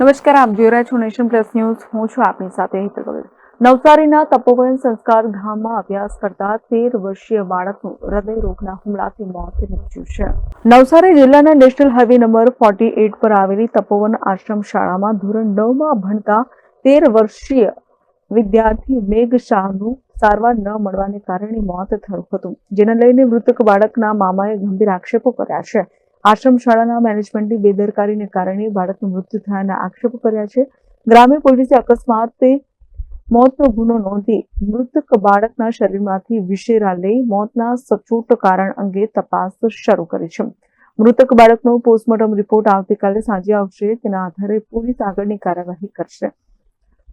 નમસ્કાર, આપ જોઈ રહ્યા છો નેશન પ્લસ ન્યૂઝ. હું છું આપની સાથે કબીર નવસારીના તપોવન સંસ્કાર ધામમાં અભ્યાસ કરતા તેર વર્ષીય બાળકનું હૃદય રોગના હુમલાથી મોત નીપજ્યું છે. નવસારી જિલ્લાના national highway number forty eight પર આવેલી તપોવન આશ્રમ શાળામાં ધોરણ નવમાં ભણતા તેર વર્ષીય વિદ્યાર્થી મેઘ શાહનું સારવાર ન મળવાને કારણે મોત થયું હતું. જેને લઈને મૃતક બાળકના મામાએ ગંભીર આક્ષેપો કર્યા છે. આશ્રમ શાળાના મેનેજમેન્ટની બેદરકારીને કારણે બાળકનું મૃત્યુ થયાના આક્ષેપો કર્યા છે. ગ્રામ્ય પોલીસે અકસ્માતે મોતનો ગુનો નોંધી મૃતક બાળકના શરીરમાંથી વિશેરા લઈ મોતના સચોટ કારણ અંગે તપાસ શરૂ કરી છે. મૃતક બાળકનો પોસ્ટમોર્ટમ રિપોર્ટ આવતીકાલે સાંજે આવશે. તેના આધારે પોલીસ આગળની કાર્યવાહી કરશે.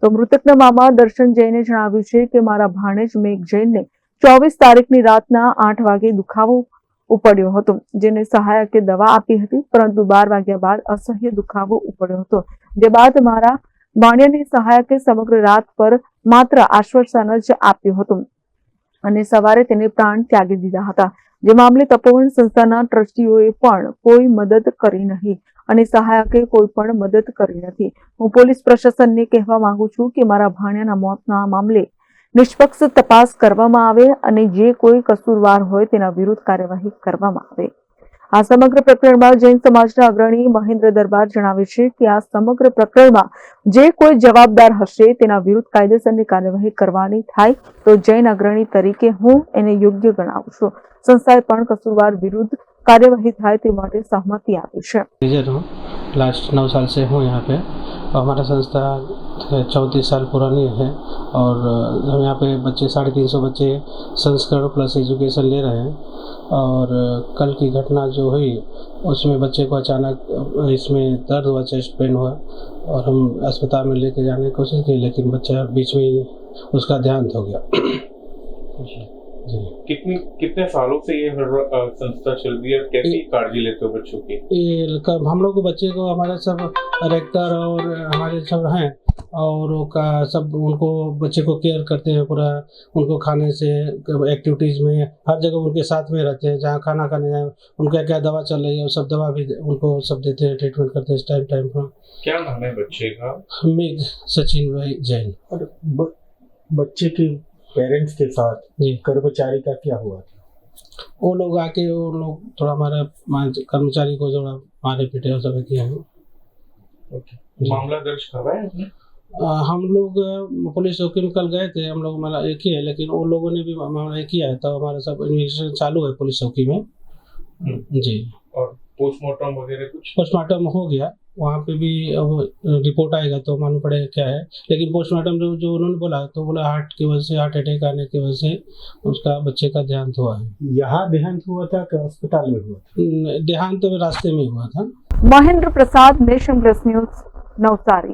તો મૃતકના મામા દર્શન જૈને જણાવ્યું છે કે, મારા ભાણેજ મેઘ જૈનને ચોવીસ તારીખની રાતના આઠ વાગે દુખાવો ઉપડ્યો હતો. જેને સહાયકે દવા આપી હતી, પરંતુ બાર વાગ્યા બાદ અસહ્ય દુખાવો ઉપડ્યો હતો. જે બાદ મારા ભાણિયાની સહાયકે સમગ્ર રાત પર માત્ર આશ્વાસન જ આપ્યું હતું અને સવારે તેને પ્રાણ ત્યાગી દીધા હતા. જે મામલે તપોવન સંસ્થાના ટ્રસ્ટીઓએ પણ કોઈ મદદ કરી નહીં અને સહાયકે કોઈ પણ મદદ કરી નથી. હું પોલીસ પ્રશાસનને કહેવા માંગુ છું કે મારા ભાણિયાના મોતના મામલે નિષ્પક્ષ તપાસ કરવામાં આવે અને જે કોઈ કસૂરવાર હોય તેના વિરુદ્ધ કાર્યવાહી કરવામાં આવે આ સમગ્ર પ્રકરણમાં જૈન સમાજના અગ્રણી મહેન્દ્ર દરબાર જણાવે છે કે આ સમગ્ર પ્રકરણમાં જે કોઈ જવાબદાર હશે તેના વિરુદ્ધ કાયદેસરની કાર્યવાહી કરવાની થાય તો જૈન અગ્રણી તરીકે હું એને યોગ્ય ગણાવું છું સંસ્થાએ પણ કસૂરવાર વિરુદ્ધ કાર્યવાહી થાય તે માટે સહમતિ આપી છે मैनेजर हूँ लास्ट नौ साल से हूँ यहाँ पे और हमारा संस्था चौंतीस साल पुरानी है और हम यहाँ पे बच्चे साढ़े तीन सौ बच्चे संस्करण प्लस एजुकेशन ले रहे हैं और कल की घटना जो हुई उसमें बच्चे को अचानक इसमें दर्द हुआ चेस्ट पेन हुआ और हम अस्पताल में लेके जाने की कोशिश की लेकिन बच्चा बीच में ही उसका ध्यान हो गया। जी। कितनी कितने सालों से ये हर संस्था चल रही है कैसी काळजी लेते हो बच्चों की? हम लोग को बच्चे को हमारे सब रेक्टर और हमारे सब हैं। और का सब उनको बच्चे को केयर करते हैं पूरा उनको खाने से एक्टिविटीज़ में हर जगह उनके साथ में रहते हैं जहाँ खाना खाने जाए उनका क्या दवा चल रही है वो सब दवा भी उनको सब देते हैं ट्रीटमेंट करते हैं टाइम टाइम पर। क्या नाम है बच्चे का? मेघ सचिन भाई जैन। और ब, बच्चे के पेरेंट्स के साथ जी। कर्मचारी का क्या हुआ? था वो लोग आके वो लोग थोड़ा हमारा कर्मचारी को थोड़ा मारे पीटे और सब किया। है। मामला दर्ज करवाया? आ, हम लोग पुलिस चौकी में कल गए थे हम लोग मामला एक ही है लेकिन उन लोगों ने भी मामला एक किया है तो हमारे सब इन्वेस्टिगेशन चालू है पुलिस चौकी में। हम्म। जी। और पोस्टमार्टम वगैरह कुछ? पोस्टमार्टम हो गया। वहाँ पे भी अब रिपोर्ट आएगा तो मालूम पड़ेगा क्या है। लेकिन पोस्टमार्टम जो जो उन्होंने बोला तो बोला हार्ट की वजह से हार्ट अटैक आने की वजह से उसका बच्चे का देहांत हुआ है। यहाँ देहांत हुआ था कि अस्पताल में हुआ था? देहांत तो रास्ते में हुआ था। महेंद्र प्रसाद नेशम प्रेस न्यूज़ नवसारी।